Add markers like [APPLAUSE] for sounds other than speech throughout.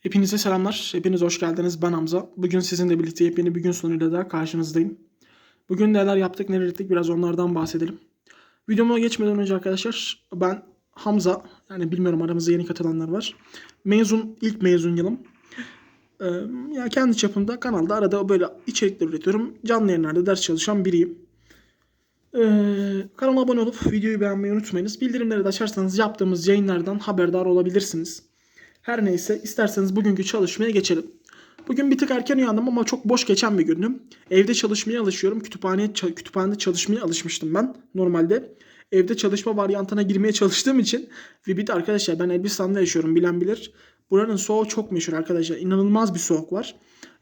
Hepinize selamlar. Hepiniz hoş geldiniz. Ben Hamza. Bugün sizinle birlikte yepyeni bir gün sonuyla da karşınızdayım. Bugün neler yaptık, neler ettik biraz onlardan bahsedelim. Videoma geçmeden önce arkadaşlar ben Hamza, yani bilmiyorum aramızda yeni katılanlar var. Mezun, ilk mezun yılım. Ee, ya kendi çapımda kanalda arada böyle içerikler üretiyorum. Canlı yayınlarda ders çalışan biriyim. Ee, kanalıma abone olup videoyu beğenmeyi unutmayınız. Bildirimleri de açarsanız yaptığımız yayınlardan haberdar olabilirsiniz. Her neyse isterseniz bugünkü çalışmaya geçelim. Bugün bir tık erken uyandım ama çok boş geçen bir gündüm. Evde çalışmaya alışıyorum. Kütüphaneye ça- kütüphanede çalışmaya alışmıştım ben normalde. Evde çalışma varyantına girmeye çalıştığım için ve bir de arkadaşlar ben Elbistan'da yaşıyorum bilen bilir. Buranın soğuğu çok meşhur arkadaşlar. İnanılmaz bir soğuk var.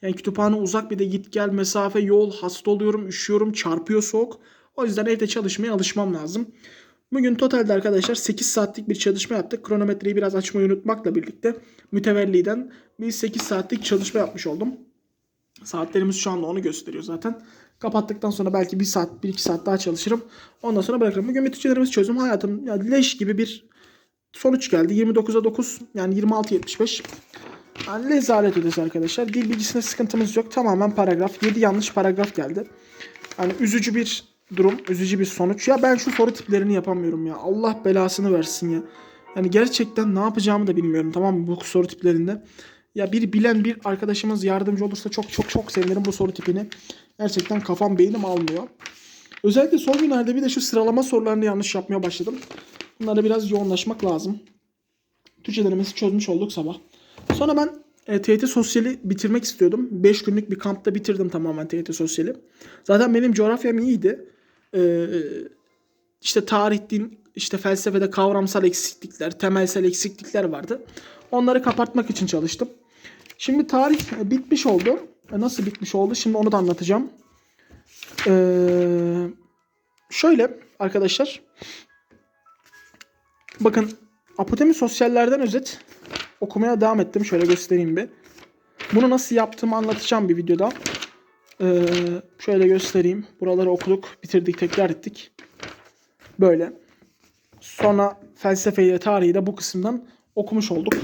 Yani kütüphane uzak bir de git gel mesafe yol hasta oluyorum üşüyorum çarpıyor soğuk. O yüzden evde çalışmaya alışmam lazım. Bugün totalde arkadaşlar 8 saatlik bir çalışma yaptık. Kronometreyi biraz açmayı unutmakla birlikte mütevelliden bir 8 saatlik çalışma yapmış oldum. Saatlerimiz şu anda onu gösteriyor zaten. Kapattıktan sonra belki 1 saat, 1-2 saat daha çalışırım. Ondan sonra bırakırım. Bugün bütçelerimizi çözdüm. Hayatım yani leş gibi bir sonuç geldi. 29'a 9 yani 26-75. Yani rezalet ötesi arkadaşlar. Dil bilgisinde sıkıntımız yok. Tamamen paragraf. 7 yanlış paragraf geldi. Yani üzücü bir durum, üzücü bir sonuç. Ya ben şu soru tiplerini yapamıyorum ya. Allah belasını versin ya. Yani gerçekten ne yapacağımı da bilmiyorum tamam mı bu soru tiplerinde. Ya bir bilen bir arkadaşımız yardımcı olursa çok çok çok sevinirim bu soru tipini. Gerçekten kafam beynim almıyor. Özellikle son günlerde bir de şu sıralama sorularını yanlış yapmaya başladım. Bunlara biraz yoğunlaşmak lazım. Türkçe denemesi çözmüş olduk sabah. Sonra ben e, TYT Sosyal'i bitirmek istiyordum. 5 günlük bir kampta bitirdim tamamen TYT Sosyal'i. Zaten benim coğrafyam iyiydi. Ee, işte tarih, din, işte felsefede kavramsal eksiklikler, temelsel eksiklikler vardı. Onları kapatmak için çalıştım. Şimdi tarih e, bitmiş oldu. E, Nasıl bitmiş oldu? Şimdi onu da anlatacağım. Ee, şöyle arkadaşlar. Bakın Apotemi Sosyallerden özet okumaya devam ettim. Şöyle göstereyim bir. Bunu nasıl yaptığımı anlatacağım bir videoda. Ee, şöyle göstereyim. Buraları okuduk, bitirdik, tekrar ettik. Böyle. Sonra felsefeyi ve tarihi de bu kısımdan okumuş olduk.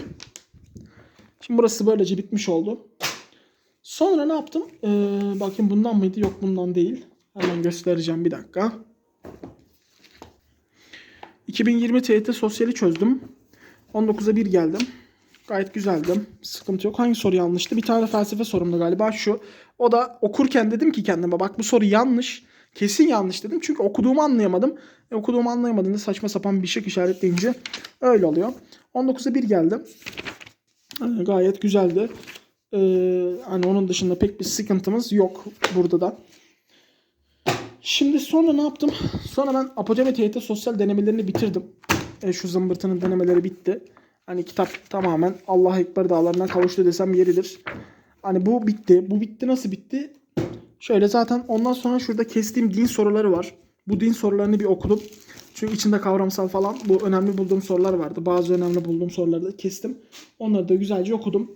Şimdi burası böylece bitmiş oldu. Sonra ne yaptım? Ee, bakayım bundan mıydı? Yok bundan değil. Hemen göstereceğim bir dakika. 2020 TYT sosyali çözdüm. 19'a 1 geldim. Gayet güzeldim. Sıkıntı yok. Hangi soru yanlıştı? Bir tane felsefe sorumdu galiba şu. O da okurken dedim ki kendime bak bu soru yanlış. Kesin yanlış dedim. Çünkü okuduğumu anlayamadım. E, okuduğumu anlayamadığında saçma sapan bir şık işaretleyince öyle oluyor. 19'a 1 geldim. Ee, gayet güzeldi. Ee, hani onun dışında pek bir sıkıntımız yok burada da. Şimdi sonra ne yaptım? Sonra ben Apogee sosyal denemelerini bitirdim. E, şu zımbırtının denemeleri bitti. Hani kitap tamamen Allah Ekber dağlarına kavuştu desem yeridir. Hani bu bitti. Bu bitti nasıl bitti? Şöyle zaten ondan sonra şurada kestiğim din soruları var. Bu din sorularını bir okudum. Çünkü içinde kavramsal falan bu önemli bulduğum sorular vardı. Bazı önemli bulduğum soruları da kestim. Onları da güzelce okudum.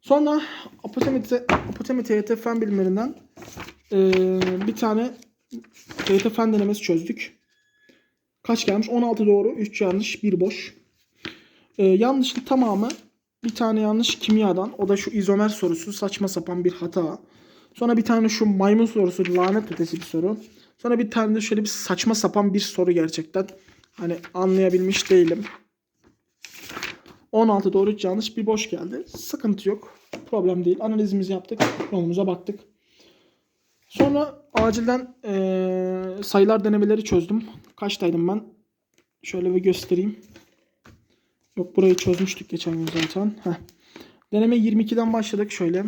Sonra Apotemi, Apotemi TYT Fen Bilimlerinden eee, bir tane TYT Fen denemesi çözdük. Kaç gelmiş? 16 doğru, 3 yanlış, 1 boş. Ee, yanlışın tamamı bir tane yanlış kimyadan. O da şu izomer sorusu. Saçma sapan bir hata. Sonra bir tane şu maymun sorusu. Lanet ötesi bir soru. Sonra bir tane de şöyle bir saçma sapan bir soru gerçekten. Hani anlayabilmiş değilim. 16 doğru 3 yanlış bir boş geldi. Sıkıntı yok. Problem değil. Analizimizi yaptık. Yolumuza baktık. Sonra acilden eee, sayılar denemeleri çözdüm. Kaçtaydım ben? Şöyle bir göstereyim. Yok burayı çözmüştük geçen gün zaten. Heh. Deneme 22'den başladık şöyle.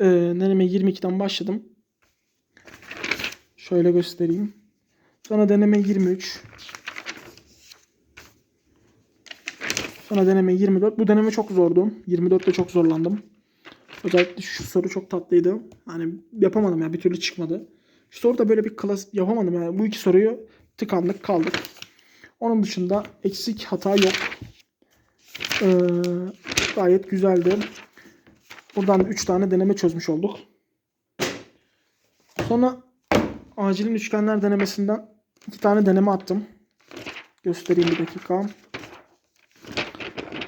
Ee, deneme 22'den başladım. Şöyle göstereyim. Sonra deneme 23. Sonra deneme 24. Bu deneme çok zordu. 24'te çok zorlandım. Özellikle şu soru çok tatlıydı. Hani yapamadım ya bir türlü çıkmadı. Şu soruda böyle bir klas yapamadım yani. Bu iki soruyu tıkandık kaldık. Onun dışında eksik hata yok. Ee, gayet güzeldi. Buradan 3 tane deneme çözmüş olduk. Sonra acilin üçgenler denemesinden 2 tane deneme attım. Göstereyim bir dakika.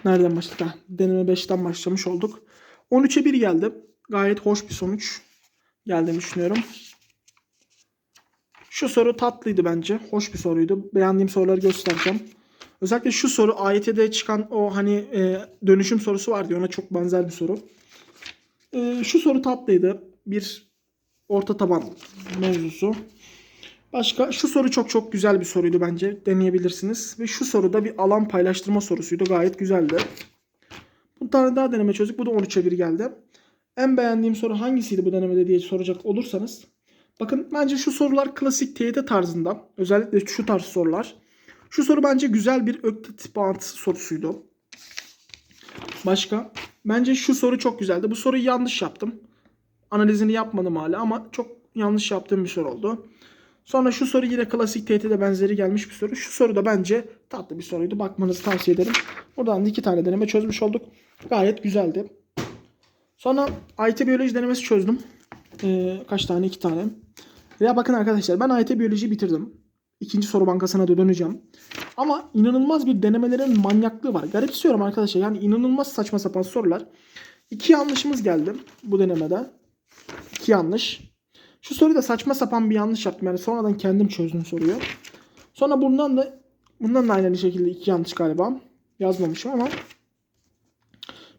nereden başladık? Deneme 5'ten başlamış olduk. 13'e 1 geldi. Gayet hoş bir sonuç geldiğini düşünüyorum. Şu soru tatlıydı bence. Hoş bir soruydu. Beğendiğim soruları göstereceğim. Özellikle şu soru AYT'de çıkan o hani e, dönüşüm sorusu vardı. Ona çok benzer bir soru. E, şu soru tatlıydı. Bir orta taban mevzusu. Başka şu soru çok çok güzel bir soruydu bence. Deneyebilirsiniz. Ve şu soruda bir alan paylaştırma sorusuydu. Gayet güzeldi. Bu tane daha deneme çözdük. Bu da 13'e 1 geldi. En beğendiğim soru hangisiydi bu denemede diye soracak olursanız. Bakın bence şu sorular klasik TYT tarzında. Özellikle şu tarz sorular. Şu soru bence güzel bir öklit bağıntısı sorusuydu. Başka? Bence şu soru çok güzeldi. Bu soruyu yanlış yaptım. Analizini yapmadım hala ama çok yanlış yaptığım bir soru oldu. Sonra şu soru yine klasik TYT'de benzeri gelmiş bir soru. Şu soru da bence tatlı bir soruydu. Bakmanızı tavsiye ederim. Buradan da iki tane deneme çözmüş olduk. Gayet güzeldi. Sonra IT biyoloji denemesi çözdüm. Ee, kaç tane? iki tane. Ya bakın arkadaşlar ben IT biyolojiyi bitirdim. İkinci soru bankasına da döneceğim. Ama inanılmaz bir denemelerin manyaklığı var. Garipsiyorum arkadaşlar. Yani inanılmaz saçma sapan sorular. İki yanlışımız geldi bu denemede. İki yanlış. Şu soruyu da saçma sapan bir yanlış yaptım. Yani sonradan kendim çözdüm soruyu. Sonra bundan da bundan da aynı şekilde iki yanlış galiba. Yazmamışım ama.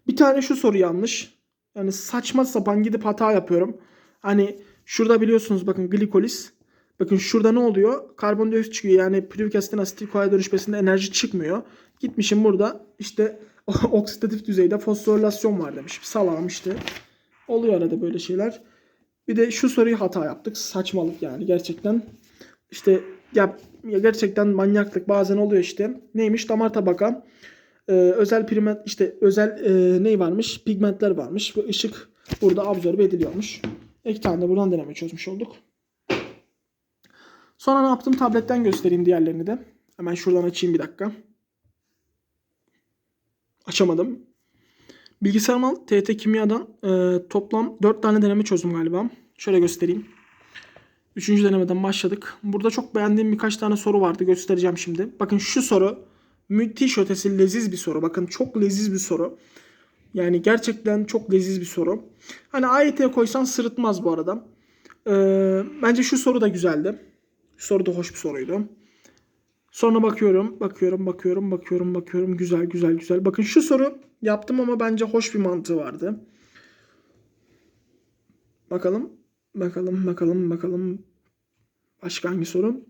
Bir tane şu soru yanlış. Yani saçma sapan gidip hata yapıyorum. Hani şurada biliyorsunuz bakın glikolis. Bakın şurada ne oluyor? Karbondioksit çıkıyor. Yani pürük asitin asitik koya dönüşmesinde enerji çıkmıyor. Gitmişim burada işte [LAUGHS] oksidatif düzeyde fosforilasyon var demiş. Salağım işte. Oluyor arada böyle şeyler. Bir de şu soruyu hata yaptık. Saçmalık yani gerçekten. İşte ya, ya gerçekten manyaklık bazen oluyor işte. Neymiş? Damar tabaka. Ee, özel pigment işte özel e, ne varmış? Pigmentler varmış. Ve ışık burada absorbe ediliyormuş. İki tane de buradan deneme çözmüş olduk. Sonra ne yaptım? Tabletten göstereyim diğerlerini de. Hemen şuradan açayım bir dakika. Açamadım. Bilgisayar mal TET Kimya'dan e, toplam 4 tane deneme çözdüm galiba. Şöyle göstereyim. Üçüncü denemeden başladık. Burada çok beğendiğim birkaç tane soru vardı. Göstereceğim şimdi. Bakın şu soru müthiş ötesi leziz bir soru. Bakın çok leziz bir soru. Yani gerçekten çok leziz bir soru. Hani AYT'ye koysan sırıtmaz bu arada. Ee, bence şu soru da güzeldi. Şu soru da hoş bir soruydu. Sonra bakıyorum, bakıyorum, bakıyorum, bakıyorum, bakıyorum. Güzel, güzel, güzel. Bakın şu soru yaptım ama bence hoş bir mantığı vardı. Bakalım, bakalım, bakalım, bakalım. Başka hangi soru?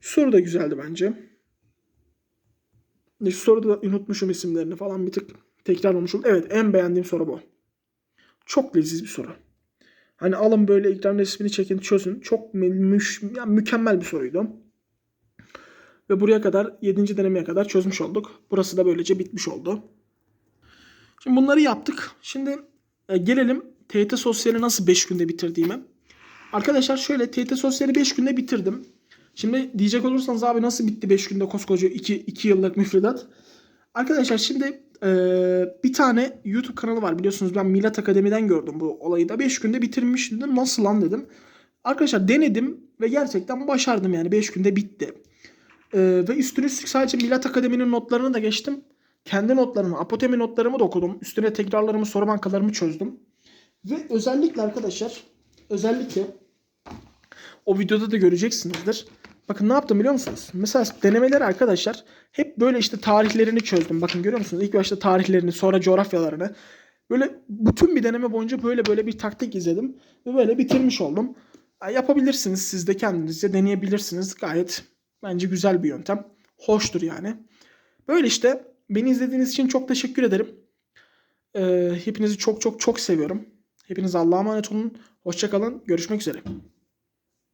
Şu soru da güzeldi bence. Şu soruda da unutmuşum isimlerini falan bir tık tekrar olmuşum. Evet en beğendiğim soru bu. Çok leziz bir soru. Hani alın böyle ekran resmini çekin çözün. Çok mü- müş- yani mükemmel bir soruydu. Ve buraya kadar 7. denemeye kadar çözmüş olduk. Burası da böylece bitmiş oldu. Şimdi bunları yaptık. Şimdi e, gelelim TYT Sosyal'i nasıl 5 günde bitirdiğime. Arkadaşlar şöyle TYT Sosyal'i 5 günde bitirdim. Şimdi diyecek olursanız abi nasıl bitti 5 günde koskoca 2, 2 yıllık müfredat. Arkadaşlar şimdi e, bir tane YouTube kanalı var biliyorsunuz ben Milat Akademi'den gördüm bu olayı da 5 günde bitirmiş nasıl lan dedim. Arkadaşlar denedim ve gerçekten başardım yani 5 günde bitti. E, ve üstüne üstlük sadece Milat Akademi'nin notlarını da geçtim. Kendi notlarımı, apotemi notlarımı da okudum. Üstüne tekrarlarımı, soru bankalarımı çözdüm. Ve özellikle arkadaşlar, özellikle o videoda da göreceksinizdir. Bakın ne yaptım biliyor musunuz? Mesela denemeleri arkadaşlar hep böyle işte tarihlerini çözdüm. Bakın görüyor musunuz? İlk başta tarihlerini sonra coğrafyalarını. Böyle bütün bir deneme boyunca böyle böyle bir taktik izledim. Ve böyle bitirmiş oldum. Yapabilirsiniz siz de kendinizce deneyebilirsiniz. Gayet bence güzel bir yöntem. Hoştur yani. Böyle işte beni izlediğiniz için çok teşekkür ederim. Ee, hepinizi çok çok çok seviyorum. Hepiniz Allah'a emanet olun. Hoşçakalın. Görüşmek üzere.